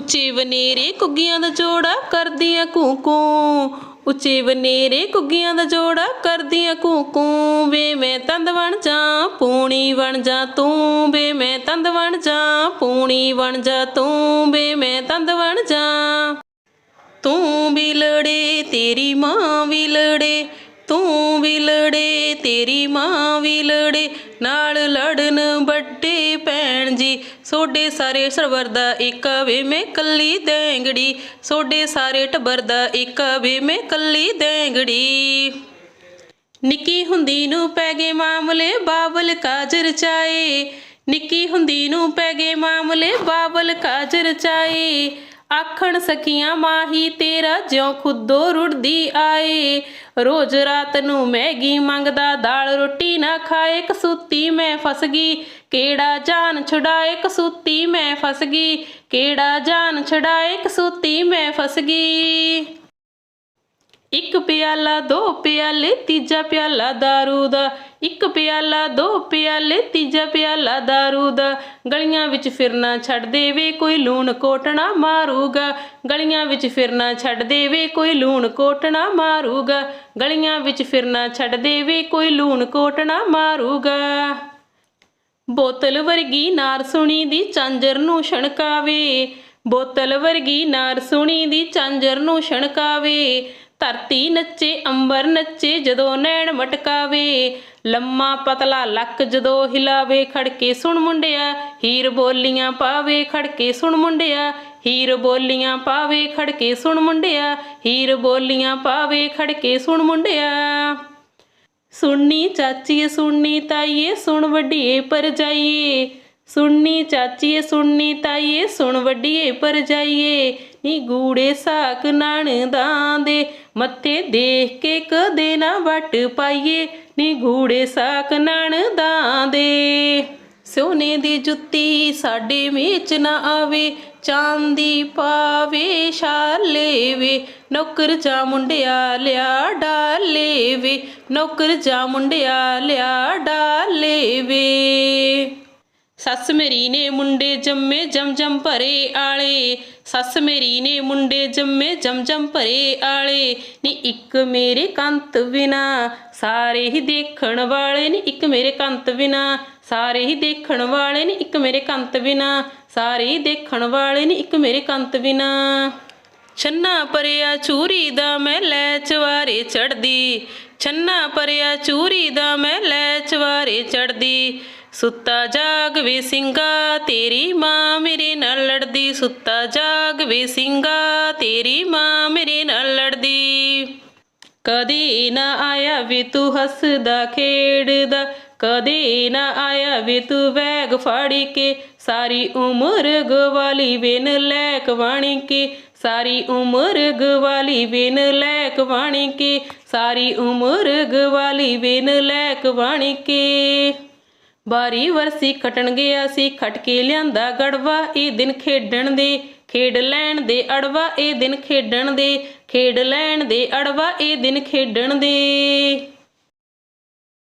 ਉੱਚੇ ਵਨੇਰੇ ਕੁੱਗੀਆਂ ਦਾ ਜੋੜਾ ਕਰਦੀਆਂ ਕੂਕੂ। ਉੱਚੇ ਵਨੇਰੇ ਕੁੱਗੀਆਂ ਦਾ ਜੋੜਾ ਕਰਦੀਆਂ ਕੂਕੂ। ਵੇ ਮੈਂ ਤੰਦ ਬਣ ਜਾ ਪੂਣੀ ਬਣ ਜਾ ਤੂੰ। ਵੇ ਮੈਂ ਤੰਦ ਬਣ ਜਾ ਪੂਣੀ ਬਣ ਜਾ ਤੂੰ। ਵੇ ਮੈਂ ਤੰਦ ਬਣ ਜਾ ਤੂੰ ਵੀ ਲੜੇ ਤੇਰੀ ਮਾਂ ਵੀ ਲੜੇ ਤੂੰ ਵੀ ਲੜੇ ਤੇਰੀ ਮਾਂ ਵੀ ਲੜੇ ਨਾਲ ਲੜਨ ਵੱਡੇ ਭੈਣ ਜੀ। ਸੋਡੇ ਸਾਰੇ ਸਰਵਰ ਦਾ ਇੱਕ ਵੇ ਮੈਂ ਕੱਲੀ ਦੇਂਗੜੀ। ਸੋਡੇ ਸਾਰੇ ਟੱਬਰ ਦਾ ਇੱਕ ਵੇ ਮੈਂ ਕੱਲੀ ਦੇਂਗੜੀ। ਨਿੱਕੀ ਹੁੰਦੀ ਨੂੰ ਪੈ ਗਏ ਮਾਮਲੇ ਬਾਬਲ ਕਾਜਰ ਚਾਏ। ਨਿੱਕੀ ਹੁੰਦੀ ਨੂੰ ਪੈ ਗਏ ਮਾਮਲੇ ਬਾਬਲ ਕਾਜਰ ਚਾਏ। ਆਖਣ ਸਕੀਆਂ, ਮਾਹੀ ਤੇਰਾ ਜਿਉਂ ਖੁੱਦੋ ਰੁੜਦੀ ਆਏ। ਰੋਜ਼ ਰਾਤ ਨੂੰ ਮੈਗੀ ਮੰਗਦਾ, ਦਾਲ ਰੋਟੀ ਨਾ ਖਾਏ ਕਸੂਤੀ ਮੈਂ ਫਸ ਗਈ। ਕਿਹੜਾ ਜਾਨ ਛੁਡਾਏ ਕਸੂਤੀ ਮੈਂ ਫਸ ਗਈ। ਕਿਹੜਾ ਜਾਨ ਛੁਡਾਏ ਕਸੂਤੀ ਮੈਂ ਫਸ ਗਈ। ਇੱਕ ਪਿਆਲਾ, ਦੋ ਪਿਆਲੇ, ਤੀਜਾ ਪਿਆਲਾ दारू ਦਾ ਇੱਕ ਪਿਆਲਾ, ਦੋ ਪਿਆਲੇ, ਤੀਜਾ ਪਿਆਲਾ दारू ਦਾ ਗਲੀਆਂ ਵਿੱਚ ਫਿਰਨਾ ਛੱਡ ਦੇਵੇ ਕੋਈ ਲੂਣ ਕੋਟਣਾ ਮਾਰੂਗਾ। ਗਲੀਆਂ ਵਿੱਚ ਫਿਰਨਾ ਛੱਡ ਦੇਵੇ ਕੋਈ ਲੂਣ ਕੋਟਣਾ ਮਾਰੂਗਾ। ਗਲੀਆਂ ਵਿੱਚ ਫਿਰਨਾ ਛੱਡ ਦੇਵੇ ਕੋਈ ਲੂਣ ਕੋਟਣਾ ਮਾਰੂਗਾ। ਬੋਤਲ ਵਰਗੀ ਨਾਰ ਸੁਣੀ ਦੀ ਚਾਂਜਰ ਨੂੰ ਛਣਕਾਵੇ। ਬੋਤਲ ਵਰਗੀ ਨਾਰ ਸੁਣੀ ਦੀ ਚਾਂਜਰ ਨੂੰ ਛਣਕਾਵੇ। ਧਰਤੀ ਨੱਚੇ, ਅੰਬਰ ਨੱਚੇ, ਜਦੋਂ ਨੈਣ ਮਟਕਾਵੇ, ਲੰਮਾ ਪਤਲਾ ਲੱਕ ਜਦੋਂ ਹਿਲਾਵੇ, ਖੜਕੇ ਸੁਣ ਮੁੰਡਿਆ, ਹੀਰ ਬੋਲੀਆਂ ਪਾਵੇ, ਖੜਕੇ ਸੁਣ ਮੁੰਡਿਆ, ਹੀਰ ਬੋਲੀਆਂ ਪਾਵੇ, ਖੜਕੇ ਸੁਣ ਮੁੰਡਿਆ, ਹੀਰ ਬੋਲੀਆਂ ਪਾਵੇ, ਖੜਕੇ ਸੁਣ ਮੁੰਡਿਆ। ਸੁਣਨੀ ਚਾਚੀਏ, ਸੁਣਨੀ ਤਾਈਏ, ਸੁਣ ਵੱਡੀਏ ਪਰ ਜਾਈਏ। ਸੁਣਨੀ ਚਾਚੀਏ, ਸੁਣਨੀ ਤਾਈਏ, ਸੁਣ ਵੱਡੀਏ ਪਰ ਜਾਈਏ। ਨੀ ਗੂੜੇ ਸਾਕ ਨਾਣਦਾਂ ਦੇ ਮੱਥੇ ਦੇਖ ਕੇ ਕਦੇ ਨਾ ਵੱਟ ਪਾਈਏ। ਨੀ ਗੂੜੇ ਸਾਕ ਨਾਣਦਾਂ ਦੇ ਸੋਨੇ ਦੀ ਜੁੱਤੀ ਸਾਡੇ ਮੇਚ ਨਾ ਆਵੇ। ਚਾਂਦੀ ਪਾਵੇ, ਛਾਲੇ ਵੇ ਨੌਕਰ ਜਾ ਮੁੰਡਿਆ ਲਿਆ ਡਾਲੇ ਵੇ ਨੌਕਰ ਜਾ ਮੁੰਡਿਆ ਲਿਆ ਡਾਲੇ ਵੇ ਸੱਸ ਮੇਰੀ ਨੇ ਮੁੰਡੇ ਜੰਮੇ ਜਮ ਜਮ ਭਰੇ ਆਲੇ। ਸੱਸ ਮੇਰੀ ਨੇ ਮੁੰਡੇ ਜੰਮੇ ਜਮ ਜਮ ਭਰੇ ਆਲੇ। ਨੀ ਇੱਕ ਮੇਰੇ ਕੰਤ ਬਿਨਾ ਸਾਰੇ ਹੀ ਦੇਖਣ ਵਾਲੇ। ਨੀ ਇੱਕ ਮੇਰੇ ਕੰਤ ਬਿਨਾ ਸਾਰੇ ਹੀ ਦੇਖਣ ਵਾਲੇ। ਨੀ ਇੱਕ ਮੇਰੇ ਕੰਤ ਬਿਨਾ ਸਾਰੇ ਹੀ ਦੇਖਣ ਵਾਲੇ। ਨੀ ਇੱਕ ਮੇਰੇ ਕੰਤ ਬਿਨਾ। ਛੰਨਾ ਪਰਿਆ ਚੂਰੀ ਦਾ ਮੈਂ ਲੈ ਚਵਾਰੇ ਚੜਦੀ ਛੰਨਾ ਪਰਿਆ ਚੂਰੀ ਦਾ ਮੈਂ ਲੈ ਚਵਾਰੇ ਚੜਦੀ ਸੁੱਤਾ ਜਾਗ ਵੇ ਸਿੰਘਾ, ਤੇਰੀ ਮਾਂ ਮੇਰੇ ਨਾਲ ਲੜਦੀ। ਸੁੱਤਾ ਜਾਗ ਵੇ ਸਿੰਘਾ, ਤੇਰੀ ਮਾਂ ਮੇਰੇ ਨਾਲ ਲੜਦੀ। ਕਦੇ ਨਾ ਆਇਆ ਵੇ ਤੂੰ ਹੱਸਦਾ, ਖੇਡਦਾ। ਕਦੇ ਨਾ ਆਇਆ ਵੇ ਤੂੰ ਵੈਗ ਫਾੜੀ ਕੇ। ਸਾਰੀ ਉਮਰ ਗਵਾਲੀ ਵੇਨ ਲੈ ਕਵਾਣੀ ਕੇ। ਸਾਰੀ ਉਮਰ ਗਵਾਲੀ ਵੇਨ ਲੈ ਕਵਾਣੀ ਕੇ। ਸਾਰੀ ਉਮਰ ਗਵਾਲੀ ਵੇਨ ਲੈ ਕਵਾਣੀ ਕੇ। ਬਾਰੀ ਵਰਸੀ ਖਟਣ ਗਿਆ ਸੀ ਖਟ ਕੇ ਲਿਆਂਦਾ ਗੜਵਾ ਇਹ ਦਿਨ ਖੇਡਣ ਦੇ। ਖੇਡ ਲੈਣ ਦੇ ਅੜਵਾ ਇਹ ਦਿਨ ਖੇਡਣ ਦੇ। ਖੇਡ ਲੈਣ ਦੇ ਅੜਵਾ ਇਹ ਦਿਨ ਖੇਡਣ ਦੇ।